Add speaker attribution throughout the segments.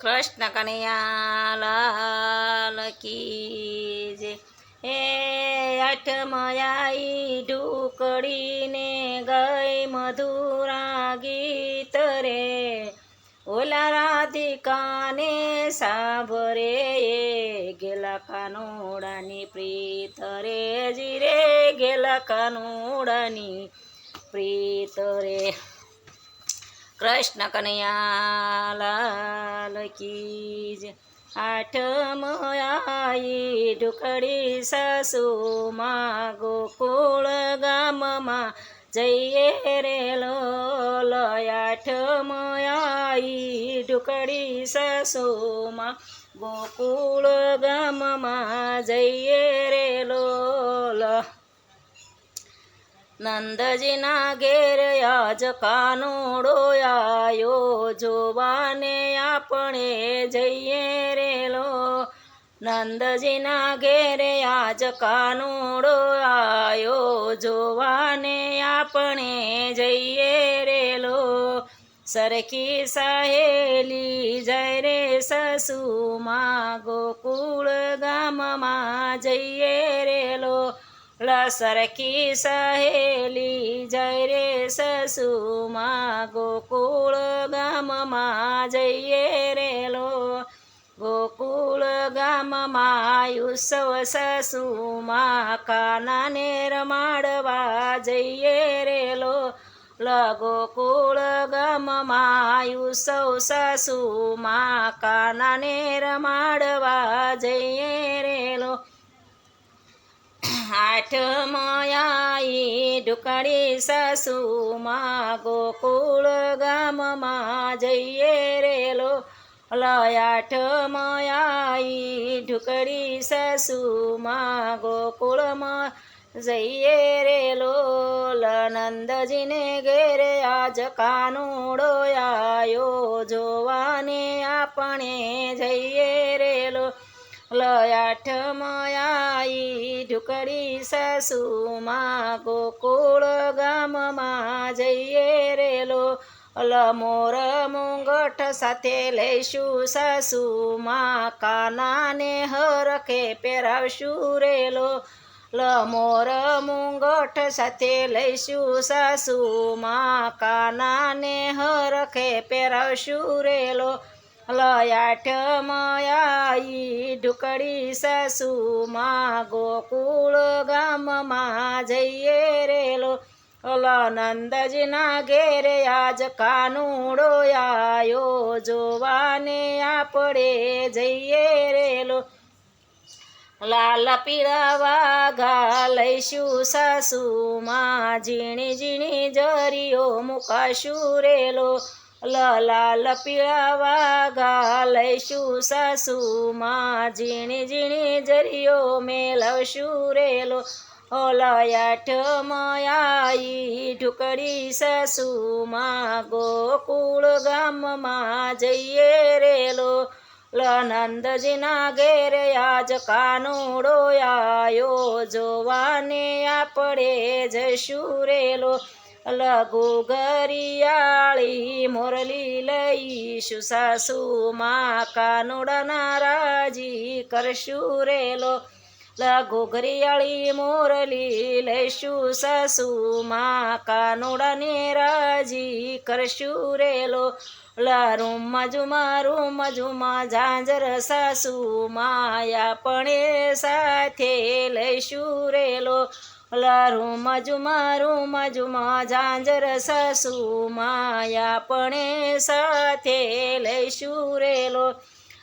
Speaker 1: કૃષ્ણ કનૈયાલાલ કી જય હે અઠમયાઈ ઢુકડીને ગઈ મધુરા ગીત રે. ઓલા રાધિકાને સાંભરે ગેલા કાનોડાની પ્રીત રે. જીરે ગેલા કાનોડાની પ્રીત રે. કૃષ્ણ કનૈયા લાલ કી જય. આઠમ આઈ ઢુકડી સાસુમાં ગોકુળ ગામમાં જઈએ રે લોલ આઠમ આઈ ઢુકડી સસુમાં ગોકુળ ગામમાં જઈએ રે લોલ નંદજીના ઘેર આજ કાનોડો આયો. જોવાને આપણે જઈએ રેલો. નંદજીના ઘેર આજ કાનોડો આયો. જોવાને આપણે જઈએ રેલો. સરખી સહેલી જય રે સસુમાં ગોકુળ ગામમાં જઈએ રેલો લ સરખી સહેલી જય રે સસુમાં ગોકુળ ગામમાં જઈએ રેલો ગોકુળ ગામમાં ઉત્સવ સસુમાં કાનાને રમાડવા જઈએ રેલો લ. ગોકુળ ગામમાં ઉત્સવ સસુમાં કાનાને રમાડવા જઈએ રેલો માયાઈ ઢુકડી સાસુમાં ગોકુળ ગામમાં જઈએ રેલો લયાઠ માયાઈ ઢુકડી સાસુમાં ગોકુળમાં જઈએ રેલો લનંદજીને ઘેરે આજ કાનુડો આયો. જોવાને આપણે જઈએ રેલો લયાઠ માયાઈ ઢુકડી સાસુમાં ગોકુળ ગામમાં જઈએ રેલો. અલ મોર મુંગઠ સાથે લઈશું સાસુમાં કાનાને હરખે પહેરાવશું રેલો. લ મોર મુંગઠ સાથે લઈશું સાસુમાં કાનાને હરખે પહેરાવશું રેલો. લયાઠ મયાઈ ઢુકડી સાસુમાં ગોકુળ ગામમાં જઈએ રેલો. અલ નંદજીના ઘેરે આજ કાનુડો આયો. જોવાને આપણે જઈએ રેલો. લાલ પીળા વાઘા લઈશું સાસુમાં. ઝીણી ઝીણી જરીઓ મુકાશું રેલો. લાલ પીળાવા ગા લઈશું સાસુમાં ઝીણી ઝીણી જરિયો મેલવશું રેલો. ઓલયાઠ મયાઈ ઢુકડી સાસુમાં ગોકુળ ગામમાં જઈએ રેલો. લનંદજીના ઘેર આજ કાનુડો આયો, જોવાને આપણે જશું રેલો. લઘુ ગરિયાળી મોરલી લઈશું સાસુમાં કાનુડાના રાજી કરશું રેલો. લઘુ ગરિયાળી મોરલી લઈશું સાસુમાં કાનુડાને રાજી કરશું રેલો. લા રૂમમાં જુમા રૂમ જુમા ઝાંઝર સાસુ માયા પણ સાથે લઈશું રેલો. લા રૂમ જુમા રૂમ જુમા ઝાંઝર સસુ માયા પણ સાથે લઈશું રેલો.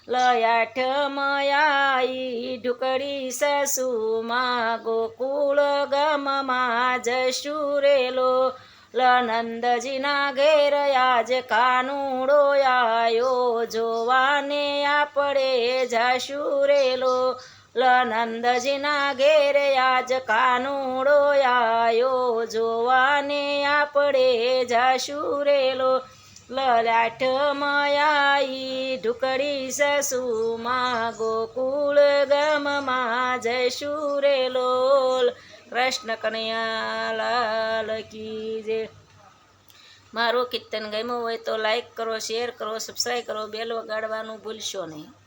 Speaker 1: લયાઠ મયાઈ ઢુકડી સાસુમાં ગોકુળ ગમમાં જશું રેલો. લનંદજીના ઘેર આજ કાનુડો આયો જોવાને આપણે જશું રેલો. નંદજીના ઘેર આજ કાનુડો આયો જોવાને આપણે જાશું રેલો લલાઠ મયાઈ ઢુકડી સસુમાં ગોકુળ ગમમાં જઈશું રેલો કૃષ્ણ કનૈયા લાલ કી જય મારું કીર્તન ગમ્યું હોય તો લાઈક કરો શેર કરો સબસ્ક્રાઈબ કરો બેલ વગાડવાનું ભૂલશો નહીં